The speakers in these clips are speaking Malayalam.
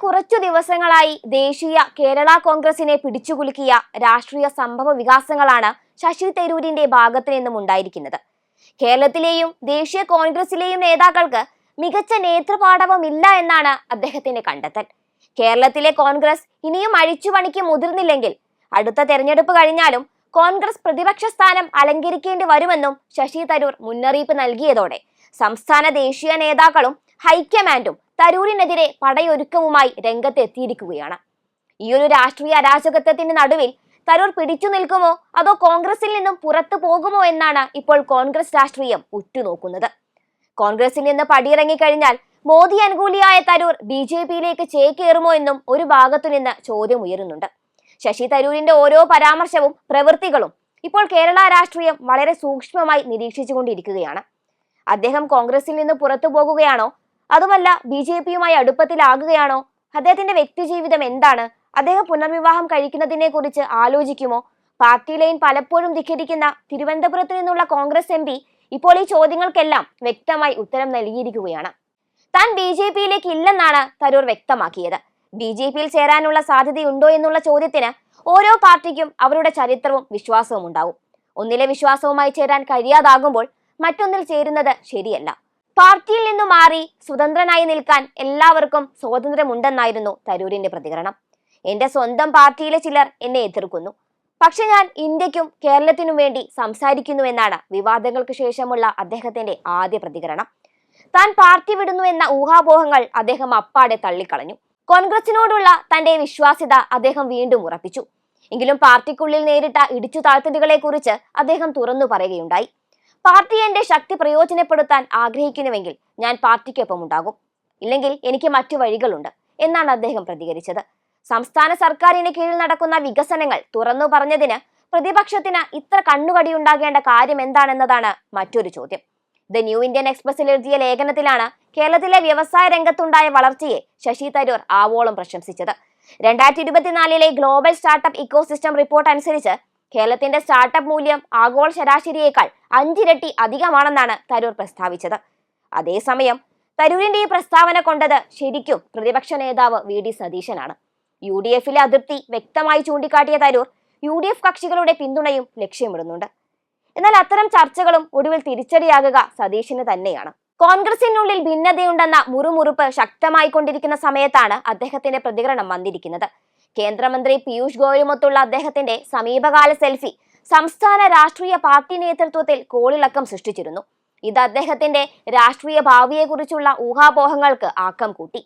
കുറച്ചു ദിവസങ്ങളായി ദേശീയ കേരള കോൺഗ്രസിനെ പിടിച്ചുകുലുക്കിയ രാഷ്ട്രീയ സംഭവ വികാസങ്ങളാണ് ശശി തരൂരിന്റെ ഭാഗത്തു നിന്നും ഉണ്ടായിരിക്കുന്നത്. കേരളത്തിലെയും ദേശീയ കോൺഗ്രസിലെയും നേതാക്കൾക്ക് മികച്ച നേതൃപാടവമില്ല എന്നാണ് അദ്ദേഹത്തിന്റെ കണ്ടെത്തൽ. കേരളത്തിലെ കോൺഗ്രസ് ഇനിയും അഴിച്ചുപണിക്ക് മുതിർന്നില്ലെങ്കിൽ അടുത്ത തെരഞ്ഞെടുപ്പ് കഴിഞ്ഞാലും കോൺഗ്രസ് പ്രതിപക്ഷ സ്ഥാനം അലങ്കരിക്കേണ്ടി വരുമെന്നും ശശി തരൂർ മുന്നറിയിപ്പ് നൽകിയതോടെ സംസ്ഥാന ദേശീയ നേതാക്കളും ഹൈക്കമാൻഡും തരൂരിനെതിരെ പടയൊരുക്കവുമായി രംഗത്തെത്തിയിരിക്കുകയാണ്. ഈ ഒരു രാഷ്ട്രീയ അരാജകത്വത്തിന്റെ നടുവിൽ തരൂർ പിടിച്ചു നിൽക്കുമോ? അതോ കോൺഗ്രസിൽ നിന്നും പുറത്തു പോകുമോ എന്നാണ് ഇപ്പോൾ കോൺഗ്രസ് രാഷ്ട്രീയം ഉറ്റുനോക്കുന്നത്. കോൺഗ്രസിൽ നിന്ന് പടിയിറങ്ങിക്കഴിഞ്ഞാൽ മോദി അനുകൂലിയായ തരൂർ ബി ജെ പിയിലേക്ക് ചേക്കേറുമോ എന്നും ഒരു ഭാഗത്തു നിന്ന് ചോദ്യം ഉയരുന്നുണ്ട് ശശി തരൂരിന്റെ ഓരോ പരാമർശവും പ്രവൃത്തികളും ഇപ്പോൾ കേരള രാഷ്ട്രീയം വളരെ സൂക്ഷ്മമായി നിരീക്ഷിച്ചുകൊണ്ടിരിക്കുകയാണ്. അദ്ദേഹം കോൺഗ്രസിൽ നിന്ന് പുറത്തു പോകുകയാണോ? അതുമല്ല ബി ജെ പിയുമായി അടുപ്പത്തിലാകുകയാണോ? അദ്ദേഹത്തിന്റെ വ്യക്തിജീവിതം എന്താണ്? അദ്ദേഹം പുനർവിവാഹം കഴിക്കുന്നതിനെ കുറിച്ച് ആലോചിക്കുമോ? പാർട്ടി ലൈൻ പലപ്പോഴും ധിഖരിക്കുന്ന തിരുവനന്തപുരത്ത് നിന്നുള്ള കോൺഗ്രസ് എം ഇപ്പോൾ ഈ ചോദ്യങ്ങൾക്കെല്ലാം വ്യക്തമായി ഉത്തരം നൽകിയിരിക്കുകയാണ്. താൻ ബി ജെ പിയിലേക്ക് ഇല്ലെന്നാണ് തരൂർ വ്യക്തമാക്കിയത്. ബി ജെ പിയിൽ ചേരാനുള്ള സാധ്യതയുണ്ടോ എന്നുള്ള ചോദ്യത്തിന് ഓരോ പാർട്ടിക്കും അവരുടെ ചരിത്രവും വിശ്വാസവും ഉണ്ടാവും ഒന്നിലെ വിശ്വാസവുമായി ചേരാൻ കഴിയാതാകുമ്പോൾ മറ്റൊന്നിൽ ചേരുന്നത് ശരിയല്ല. പാർട്ടിയിൽ നിന്നു മാറി സ്വതന്ത്രനായി നിൽക്കാൻ എല്ലാവർക്കും സ്വാതന്ത്ര്യമുണ്ടെന്നായിരുന്നു തരൂരിന്റെ പ്രതികരണം. എന്റെ സ്വന്തം പാർട്ടിയിലെ ചിലർ എന്നെ എതിർക്കുന്നു. പക്ഷെ ഞാൻ ഇന്ത്യക്കും കേരളത്തിനും വേണ്ടി സംസാരിക്കുന്നുവെന്നാണ് വിവാദങ്ങൾക്ക് ശേഷമുള്ള അദ്ദേഹത്തിന്റെ ആദ്യ പ്രതികരണം. താൻ പാർട്ടി വിടുന്നു എന്ന ഊഹാപോഹങ്ങൾ അദ്ദേഹം അപ്പാടെ തള്ളിക്കളഞ്ഞു. കോൺഗ്രസിനോടുള്ള തന്റെ വിശ്വാസ്യത അദ്ദേഹം വീണ്ടും ഉറപ്പിച്ചു. എങ്കിലും പാർട്ടിക്കുള്ളിൽ നേരിട്ട ഇടിച്ചു താഴ്ത്തലുകളെ കുറിച്ച് അദ്ദേഹം തുറന്നു പറയുകയുണ്ടായി. പാർട്ടി എന്റെ ശക്തി പ്രയോജനപ്പെടുത്താൻ ആഗ്രഹിക്കുന്നുവെങ്കിൽ ഞാൻ പാർട്ടിക്കൊപ്പം ഉണ്ടാകും. ഇല്ലെങ്കിൽ എനിക്ക് മറ്റു വഴികളുണ്ട് എന്നാണ് അദ്ദേഹം പ്രതികരിച്ചത്. സംസ്ഥാന സർക്കാരിന് കീഴിൽ നടക്കുന്ന വികസനങ്ങൾ തുറന്നു പറഞ്ഞതിന് പ്രതിപക്ഷത്തിന് ഇത്ര കണ്ണുകടിയുണ്ടാകേണ്ട കാര്യം എന്താണെന്നതാണ് മറ്റൊരു ചോദ്യം. ദ ന്യൂ ഇന്ത്യൻ എക്സ്പ്രസിൽ എഴുതിയ ലേഖനത്തിലാണ് കേരളത്തിലെ വ്യവസായ രംഗത്തുണ്ടായ വളർച്ചയെ ശശി തരൂർ ആവോളം പ്രശംസിച്ചത്. രണ്ടായിരത്തി ഇരുപത്തിനാലിലെ ഗ്ലോബൽ സ്റ്റാർട്ടപ്പ് ഇക്കോസിസ്റ്റം റിപ്പോർട്ട് അനുസരിച്ച് കേരളത്തിന്റെ സ്റ്റാർട്ടപ്പ് മൂല്യം ആഗോള ശരാശരിയേക്കാൾ അഞ്ചിരട്ടി അധികമാണെന്നാണ് തരൂർ പ്രസ്താവിച്ചത്. അതേസമയം തരൂരിന്റെ ഈ പ്രസ്താവന കൊണ്ടത് ശരിക്കും പ്രതിപക്ഷ നേതാവ് വി ഡി സതീശനാണ്. യു ഡി എഫിലെ അതൃപ്തി വ്യക്തമായി ചൂണ്ടിക്കാട്ടിയ തരൂർ യു ഡി എഫ് കക്ഷികളുടെ പിന്തുണയും ലക്ഷ്യമിടുന്നുണ്ട്. എന്നാൽ അത്തരം ചർച്ചകളും ഒടുവിൽ തിരിച്ചടിയാകുക സതീശന് തന്നെയാണ്. കോൺഗ്രസിനുള്ളിൽ ഭിന്നതയുണ്ടെന്ന മുറുമുറുപ്പ് ശക്തമായി കൊണ്ടിരിക്കുന്ന സമയത്താണ് അദ്ദേഹത്തിന്റെ പ്രതികരണം വന്നിരിക്കുന്നത്. കേന്ദ്രമന്ത്രി പീയൂഷ് ഗോയലുമൊത്തുള്ള അദ്ദേഹത്തിന്റെ സമീപകാല സെൽഫി സംസ്ഥാന രാഷ്ട്രീയ പാർട്ടി നേതൃത്വത്തിൽ കോളിളക്കം സൃഷ്ടിച്ചിരുന്നു. ഇത് അദ്ദേഹത്തിന്റെ രാഷ്ട്രീയ ഭാവിയെക്കുറിച്ചുള്ള ഊഹാപോഹങ്ങൾക്ക് ആക്കം കൂട്ടി.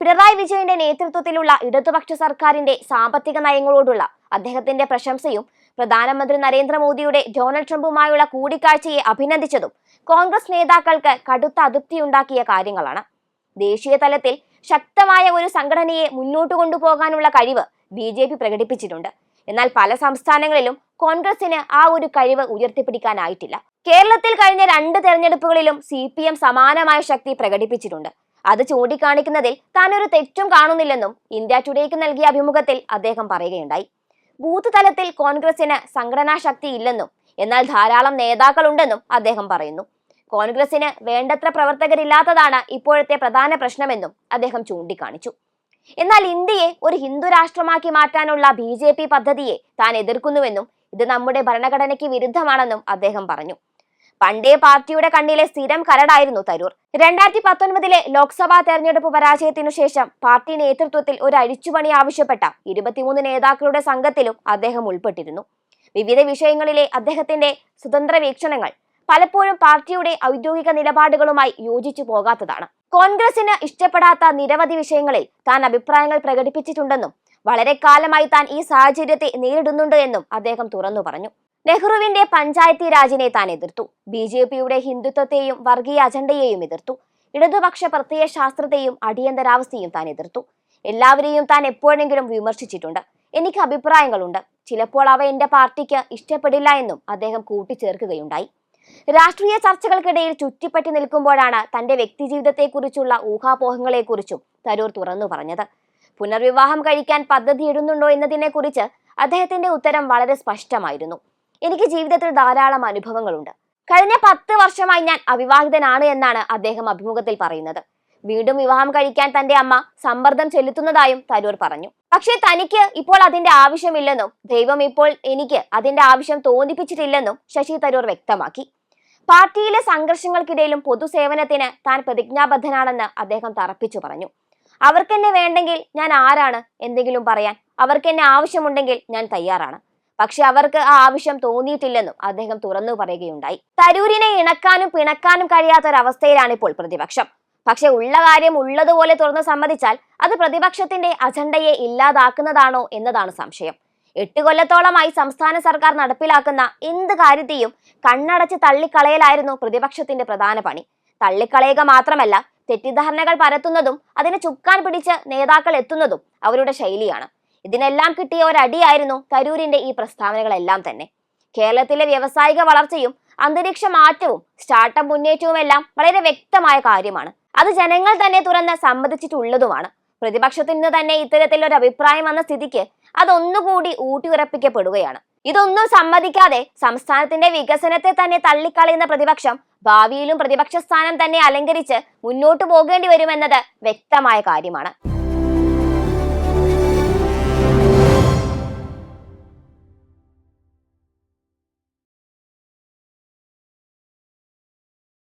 പിണറായി വിജയന്റെ നേതൃത്വത്തിലുള്ള ഇടതുപക്ഷ സർക്കാരിന്റെ സാമ്പത്തിക നയങ്ങളോടുള്ള അദ്ദേഹത്തിന്റെ പ്രശംസയും പ്രധാനമന്ത്രി നരേന്ദ്രമോദിയുടെ ഡൊണാൾഡ് ട്രംപുമായുള്ള കൂടിക്കാഴ്ചയെ അഭിനന്ദിച്ചതും കോൺഗ്രസ് നേതാക്കൾക്ക് കടുത്ത അതൃപ്തിയുണ്ടാക്കിയ കാര്യങ്ങളാണ്. ദേശീയ തലത്തിൽ ശക്തമായ ഒരു സംഘടനയെ മുന്നോട്ട് കൊണ്ടുപോകാനുള്ള കഴിവ് ബി ജെ പി പ്രകടിപ്പിച്ചിട്ടുണ്ട്. എന്നാൽ പല സംസ്ഥാനങ്ങളിലും കോൺഗ്രസിന് ആ ഒരു കഴിവ് ഉയർത്തിപ്പിടിക്കാനായിട്ടില്ല. കേരളത്തിൽ കഴിഞ്ഞ രണ്ട് തെരഞ്ഞെടുപ്പുകളിലും സി പി എം സമാനമായ ശക്തി പ്രകടിപ്പിച്ചിട്ടുണ്ട്. അത് ചൂണ്ടിക്കാണിക്കുന്നതിൽ താൻ ഒരു തെറ്റും കാണുന്നില്ലെന്നും ഇന്ത്യ ടുഡേക്ക് നൽകിയ അഭിമുഖത്തിൽ അദ്ദേഹം പറയുകയുണ്ടായി. ബൂത്ത് തലത്തിൽ കോൺഗ്രസിന് സംഘടനാ ശക്തി ഇല്ലെന്നും എന്നാൽ ധാരാളം നേതാക്കളുണ്ടെന്നും അദ്ദേഹം പറയുന്നു. കോൺഗ്രസിന് വേണ്ടത്ര പ്രവർത്തകരില്ലാത്തതാണ് ഇപ്പോഴത്തെ പ്രധാന പ്രശ്നമെന്നും അദ്ദേഹം ചൂണ്ടിക്കാണിച്ചു. എന്നാൽ ഇന്ത്യയെ ഒരു ഹിന്ദു രാഷ്ട്രമാക്കി മാറ്റാനുള്ള ബി ജെ പി പദ്ധതിയെ താൻ എതിർക്കുന്നുവെന്നും ഇത് നമ്മുടെ ഭരണഘടനയ്ക്ക് വിരുദ്ധമാണെന്നും അദ്ദേഹം പറഞ്ഞു. പണ്ടേ പാർട്ടിയുടെ കണ്ണിലെ സ്ഥിരം കരടായിരുന്നു തരൂർ. രണ്ടായിരത്തി പത്തൊൻപതിലെ ലോക്സഭാ തെരഞ്ഞെടുപ്പ് പരാജയത്തിനു ശേഷം പാർട്ടി നേതൃത്വത്തിൽ ഒരു അഴിച്ചുപണി ആവശ്യപ്പെട്ട ഇരുപത്തിമൂന്ന് നേതാക്കളുടെ സംഘത്തിലും അദ്ദേഹം ഉൾപ്പെട്ടിരുന്നു. വിവിധ വിഷയങ്ങളിലെ അദ്ദേഹത്തിന്റെ സ്വതന്ത്ര വീക്ഷണങ്ങൾ പലപ്പോഴും പാർട്ടിയുടെ ഔദ്യോഗിക നിലപാടുകളുമായി യോജിച്ചു പോകാത്തതാണ്. കോൺഗ്രസിന് ഇഷ്ടപ്പെടാത്ത നിരവധി വിഷയങ്ങളിൽ താൻ അഭിപ്രായങ്ങൾ പ്രകടിപ്പിച്ചിട്ടുണ്ടെന്നും വളരെ കാലമായി താൻ ഈ സാഹചര്യത്തെ നേരിടുന്നുണ്ട് എന്നും അദ്ദേഹം തുറന്നു പറഞ്ഞു. നെഹ്റുവിന്റെ പഞ്ചായത്തി രാജിനെ താൻ എതിർത്തു. ബി ജെ പിയുടെ ഹിന്ദുത്വത്തെയും വർഗീയ അജണ്ടയെയും എതിർത്തു. ഇടതുപക്ഷ പ്രത്യയ ശാസ്ത്രത്തെയും അടിയന്തരാവസ്ഥയും താൻ എതിർത്തു. എല്ലാവരെയും താൻ എപ്പോഴെങ്കിലും വിമർശിച്ചിട്ടുണ്ട്. എനിക്ക് അഭിപ്രായങ്ങളുണ്ട്. ചിലപ്പോൾ അവ എന്റെ പാർട്ടിക്ക് ഇഷ്ടപ്പെടില്ല എന്നും അദ്ദേഹം കൂട്ടിച്ചേർക്കുകയുണ്ടായി. രാഷ്ട്രീയ ചർച്ചകൾക്കിടയിൽ ചുറ്റിപ്പറ്റി നിൽക്കുമ്പോഴാണ് തന്റെ വ്യക്തിജീവിതത്തെക്കുറിച്ചുള്ള ഊഹാപോഹങ്ങളെക്കുറിച്ചും തരൂർ തുറന്നു പറഞ്ഞത്. പുനർവിവാഹം കഴിക്കാൻ പദ്ധതി ഇടുന്നുണ്ടോ എന്നതിനെക്കുറിച്ച് അദ്ദേഹത്തിന്റെ ഉത്തരം വളരെ സ്പഷ്ടമായിരുന്നു. എനിക്ക് ജീവിതത്തിൽ ധാരാളം അനുഭവങ്ങളുണ്ട്. കഴിഞ്ഞ പത്ത് വർഷമായി ഞാൻ അവിവാഹിതനാണ് എന്നാണ് അദ്ദേഹം അഭിമുഖത്തിൽ പറയുന്നത്. വീണ്ടും വിവാഹം കഴിക്കാൻ തന്റെ അമ്മ സമ്മർദ്ദം ചെലുത്തുന്നതായും തരൂർ പറഞ്ഞു. പക്ഷേ തനിക്ക് ഇപ്പോൾ അതിന്റെ ആവശ്യമില്ലെന്നും ദൈവം ഇപ്പോൾ എനിക്ക് അതിന്റെ ആവശ്യം തോന്നിപ്പിച്ചിട്ടില്ലെന്നും ശശി തരൂർ വ്യക്തമാക്കി. പാർട്ടിയിലെ സംഘർഷങ്ങൾക്കിടയിലും പൊതുസേവനത്തിന് താൻ പ്രതിജ്ഞാബദ്ധനാണെന്ന് അദ്ദേഹം തറപ്പിച്ചു പറഞ്ഞു. അവർക്കെന്നെ വേണ്ടെങ്കിൽ ഞാൻ ആരാണ് എന്തെങ്കിലും പറയാൻ? അവർക്കെന്നെ ആവശ്യമുണ്ടെങ്കിൽ ഞാൻ തയ്യാറാണ്. പക്ഷെ അവർക്ക് ആ ആവശ്യം തോന്നിയിട്ടില്ലെന്നും അദ്ദേഹം തുറന്നു പറയുകയുണ്ടായി. തരൂരിനെ ഇണക്കാനും പിണക്കാനും കഴിയാത്ത ഒരവസ്ഥയിലാണ് ഇപ്പോൾ പ്രതിപക്ഷം. പക്ഷെ ഉള്ള കാര്യം ഉള്ളതുപോലെ തുറന്നു സമ്മതിച്ചാൽ അത് പ്രതിപക്ഷത്തിന്റെ അജണ്ടയെ ഇല്ലാതാക്കുന്നതാണോ എന്നതാണ് സംശയം. എട്ട് കൊല്ലത്തോളമായി സംസ്ഥാന സർക്കാർ നടപ്പിലാക്കുന്ന എന്ത് കാര്യത്തെയും കണ്ണടച്ച് തള്ളിക്കളയലായിരുന്നു പ്രതിപക്ഷത്തിന്റെ പ്രധാന പണി. തള്ളിക്കളയുക മാത്രമല്ല തെറ്റിദ്ധാരണകൾ പരത്തുന്നതും അതിനെ ചുക്കാൻ പിടിച്ച് നേതാക്കൾ എത്തുന്നതും അവരുടെ ശൈലിയാണ്. ഇതിനെല്ലാം കിട്ടിയ ഒരടിയായിരുന്നു തരൂരിന്റെ ഈ പ്രസ്താവനകളെല്ലാം തന്നെ. കേരളത്തിലെ വ്യാവസായിക വളർച്ചയും അന്തരീക്ഷ മാറ്റവും സ്റ്റാർട്ടപ്പ് മുന്നേറ്റവും എല്ലാം വളരെ വ്യക്തമായ കാര്യമാണ്. അത് ജനങ്ങൾ തന്നെ തുറന്ന് സമ്മതിച്ചിട്ടുള്ളതുമാണ്. പ്രതിപക്ഷത്തിൽ നിന്ന് തന്നെ ഇത്തരത്തിലൊരു അഭിപ്രായം വന്ന സ്ഥിതിക്ക് അതൊന്നുകൂടി ഊട്ടിയുറപ്പിക്കപ്പെടുകയാണ്. ഇതൊന്നും സമ്മതിക്കാതെ സംസ്ഥാനത്തിന്റെ വികസനത്തെ തന്നെ തള്ളിക്കളയുന്ന പ്രതിപക്ഷം ഭാവിയിലും പ്രതിപക്ഷ സ്ഥാനം തന്നെ അലങ്കരിച്ച് മുന്നോട്ടു പോകേണ്ടി വരുമെന്നത് വ്യക്തമായ കാര്യമാണ്.